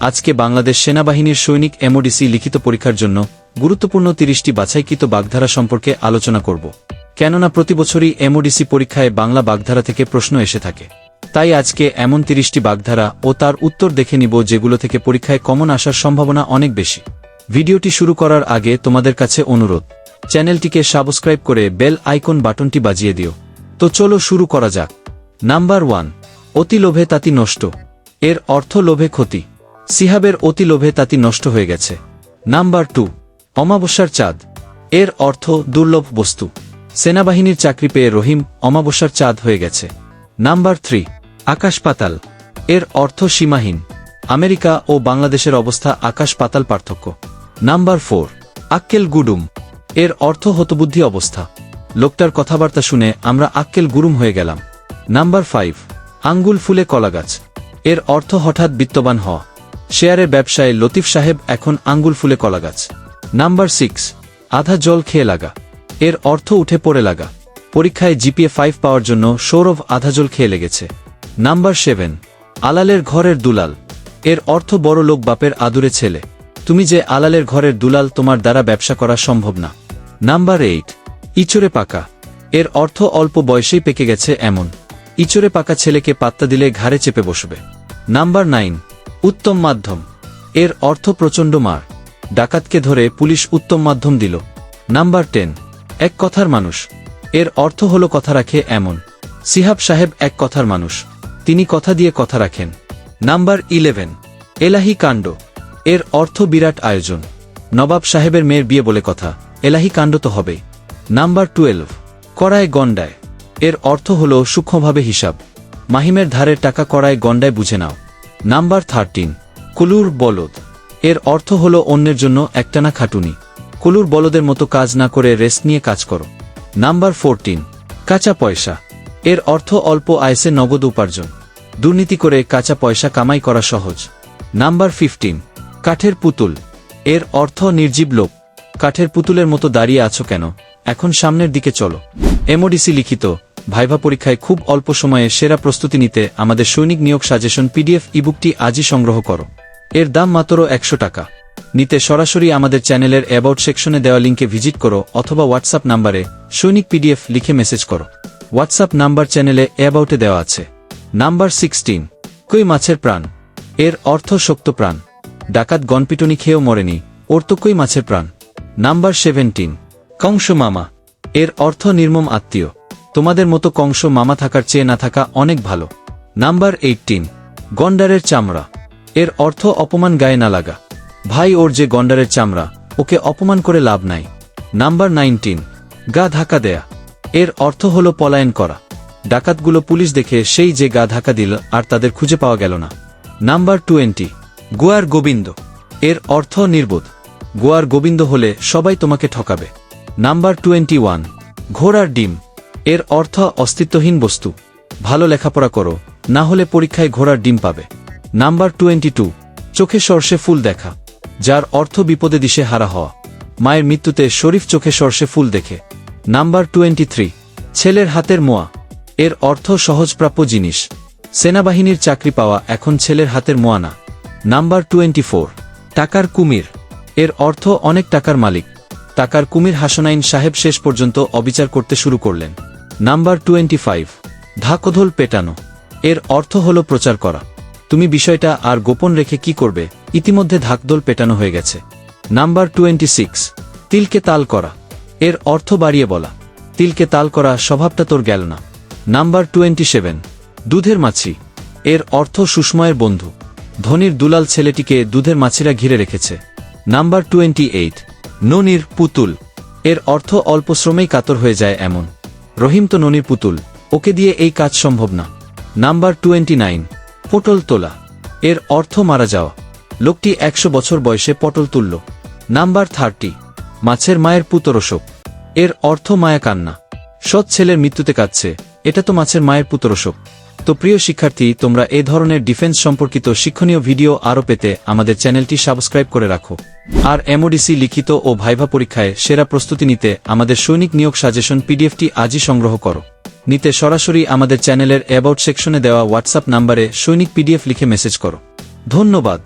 আজকে বাংলাদেশ সেনাবাহিনীর সৈনিক এমওডিসি লিখিত পরীক্ষার জন্য গুরুত্বপূর্ণ তিরিশটি বাছাইকৃত বাগধারা সম্পর্কে আলোচনা করব। কেননা প্রতিবছরই এমওডিসি পরীক্ষায় বাংলা বাগধারা থেকে প্রশ্ন এসে থাকে। তাই আজকে এমন তিরিশটি বাগধারা ও তার উত্তর দেখে নিব যেগুলো থেকে পরীক্ষায় কমন আসার সম্ভাবনা অনেক বেশি। ভিডিওটি শুরু করার আগে তোমাদের কাছে অনুরোধ, চ্যানেলটিকে সাবস্ক্রাইব করে বেল আইকন বাটনটি বাজিয়ে দিও। তো চলো শুরু করা যাক। নাম্বার ওয়ান, অতি লোভে তাতি নষ্ট। এর অর্থ লোভে ক্ষতি। সিহাবের অতি লোভে তাতি নষ্ট হয়ে গেছে। নাম্বার টু, অমাবস্যার চাঁদ। এর অর্থ দুর্লভ বস্তু। সেনাবাহিনীর চাকরি পেয়ে রহিম অমাবস্যার চাঁদ হয়ে গেছে। নাম্বার থ্রি, আকাশ পাতাল। এর অর্থ সীমাহীন। আমেরিকা ও বাংলাদেশের অবস্থা আকাশ পাতাল পার্থক্য। নাম্বার ফোর, আক্কেল গুডুম। এর অর্থ হতবুদ্ধি অবস্থা। লোকটার কথাবার্তা শুনে আমরা আক্কেল গুরুম হয়ে গেলাম। নাম্বার ফাইভ, আঙ্গুল ফুলে কলাগাছ। এর অর্থ হঠাৎ বিত্তবান হওয়া। শেয়ারের ব্যবসায় লতিফ সাহেব এখন আঙ্গুল ফুলে কলাগাছ। নাম্বার সিক্স, আধা জল খেয়ে লাগা। এর অর্থ উঠে পড়ে লাগা। পরীক্ষায় জিপিএ ফাইভ পাওয়ার জন্য সৌরভ আধা জল খেয়ে লেগেছে। নাম্বার সেভেন, আলালের ঘরের দুলাল। এর অর্থ বড় লোক বাপের আদুরে ছেলে। তুমি যে আলালের ঘরের দুলাল তোমার দ্বারা ব্যবসা করা সম্ভব না। নাম্বার এইট, ইচড়ে পাকা। এর অর্থ অল্প বয়সেই পেকে গেছে এমন। ইচড়ে পাকা ছেলেকে পাত্তা দিলে ঘাড়ে চেপে বসবে। নাম্বার নাইন উত্তম মাধ্যম। এর অর্থ প্রচণ্ড মার। ডাকাতকে ধরে পুলিশ উত্তম মাধ্যম দিল। নাম্বার টেন, এক কথার মানুষ। এর অর্থ হল কথা রাখে এমন। সিহাব সাহেব এক কথার মানুষ। তিনি কথা দিয়ে কথা রাখেন। নাম্বার ইলেভেন, এলাহি কাণ্ড। এর অর্থ বিরাট আয়োজন। নবাব সাহেবের মেয়ের বিয়ে বলে কথা। এলাহি কাণ্ড তো হবেই। নাম্বার টুয়েলভ, কড়ায় গন্ডায় এর অর্থ হল সূক্ষ্মভাবে হিসাব। মাহিমের ধারের টাকা কড়ায় গন্ডায় বুঝে নাও। নাম্বার থার্টিন, কুলুর বলদ। এর অর্থ হল অন্যের জন্য একটানা খাটুনি। কুলুর বলদের মতো কাজ না করে রেস্ট নিয়ে কাজ করো। নাম্বার ফোরটিন, কাঁচা পয়সা। এর অর্থ অল্প আয়সে নগদ উপার্জন। দুর্নীতি করে কাঁচা পয়সা কামাই করা সহজ। নাম্বার ফিফটিন, কাঠের পুতুল। এর অর্থ নির্জীব লোক। কাঠের পুতুলের মতো দাঁড়িয়ে আছো কেন? এখন সামনের দিকে চলো। এমওডিসি লিখিত ভাইভা পরীক্ষায় খুব অল্প সময়ে সেরা প্রস্তুতি নিতে আমাদের সৈনিক নিয়োগ সাজেশন পিডিএফ ইবুকটি আজই সংগ্রহ করো। এর দাম মাত্র একশো টাকা। নিতে সরাসরি আমাদের চ্যানেলের অ্যাবাউট সেকশনে দেওয়া লিঙ্কে ভিজিট করো অথবা হোয়াটসঅ্যাপ নাম্বারে সৈনিক পিডিএফ লিখে মেসেজ করো। হোয়াটসঅ্যাপ নাম্বার চ্যানেলে অ্যাবাউটে দেওয়া আছে। Number sixteen. কই মাছের প্রাণ? এর অর্থ শক্ত প্রাণ। ডাকাত গনপিটনি খেয়েও মরেনি। ওর তো কই মাছের প্রাণ? Number seventeen. কংস মামা। এর অর্থ নির্মম আত্মীয়। তোমাদের মতো কংস মামা থাকার চেয়ে না থাকা অনেক ভালো। নাম্বার এইটিন গন্ডারের চামড়া। এর অর্থ অপমান গায়ে না লাগা। ভাই ওর যে গন্ডারের চামড়া, ওকে অপমান করে লাভ নাই। নাম্বার নাইনটিন, গা ধাক্কা দেয়া। এর অর্থ হল পলায়ন করা। ডাকাতগুলো পুলিশ দেখে সেই যে গা ধাক্কা দিল আর তাদের খুঁজে পাওয়া গেল না। নাম্বার টোয়েন্টি, গোয়ার গোবিন্দ। এর অর্থ নির্বোধ। গোয়ার গোবিন্দ হলে সবাই তোমাকে ঠকাবে। নাম্বার টোয়েন্টি ওয়ান, ঘোড়ার ডিম। এর অর্থ অস্তিত্বহীন বস্তু। ভালো লেখাপড়া করো, না হলে পরীক্ষায় ঘোড়ার ডিম পাবে। নাম্বার টোয়েন্টি টু, চোখে সর্ষে ফুল দেখা, যার অর্থ বিপদে দিশে হারা হওয়া। মায়ের মৃত্যুতে শরীফ চোখে সর্ষে ফুল দেখে। নাম্বার টোয়েন্টি থ্রি, ছেলের হাতের মোয়া, এর অর্থ সহজপ্রাপ্য জিনিস। সেনাবাহিনীর চাকরি পাওয়া এখন ছেলের হাতের মোয়া না। নাম্বার টোয়েন্টি ফোর, টাকার কুমির, এর অর্থ অনেক টাকার মালিক। টাকার কুমির হাসনাইন সাহেব শেষ পর্যন্ত অবিচার করতে শুরু করলেন। নাম্বার টোয়েন্টি ফাইভ ধাকধোল পেটানো। এর অর্থ হল প্রচার করা। তুমি বিষয়টা আর গোপন রেখে কি করবে? ইতিমধ্যে ধাকদোল পেটানো হয়ে গেছে। নাম্বার টোয়েন্টি সিক্স তিলকে তাল করা। এর অর্থ বাড়িয়ে বলা। তিলকে তাল করা স্বভাবটা তোর গেল না। নাম্বার টোয়েন্টি সেভেন দুধের মাছি। এর অর্থ সুষময়ের বন্ধু। ধনির দুলাল ছেলেটিকে দুধের মাছিরা ঘিরে রেখেছে। নাম্বার টোয়েন্টি এইট ননির পুতুল। এর অর্থ অল্প শ্রমেই কাতর হয়ে যায় এমন। রহিম তো ননির পুতুল। ওকে দিয়ে এই কাজ সম্ভব না। নাম্বার টোয়েন্টি নাইন, পটল তোলা। এর অর্থ মারা যাওয়া। লোকটি একশো বছর বয়সে পটল তুলল। নাম্বার থার্টি, মাছের মায়ের পুতরসক এর অর্থ মায়া কান্না। সৎ ছেলের মৃত্যুতে কাঁদছে। এটা তো মাছের মায়ের পুতরশোক। তো প্রিয় শিক্ষার্থী, তোমরা এ ধরনের ডিফেন্স সম্পর্কিত শিক্ষণীয় ভিডিও আরও পেতে আমাদের চ্যানেলটি সাবস্ক্রাইব করে রাখো। আর এমওডিসি লিখিত ও ভাইভা পরীক্ষায় সেরা প্রস্তুতি নিতে আমাদের সৈনিক নিয়োগ সাজেশন পিডিএফটি আজই সংগ্রহ করো। নিতে সরাসরি আমাদের চ্যানেলের অ্যাবাউট সেকশনে দেওয়া হোয়াটসঅ্যাপ নাম্বারে সৈনিক পিডিএফ লিখে মেসেজ করো। ধন্যবাদ।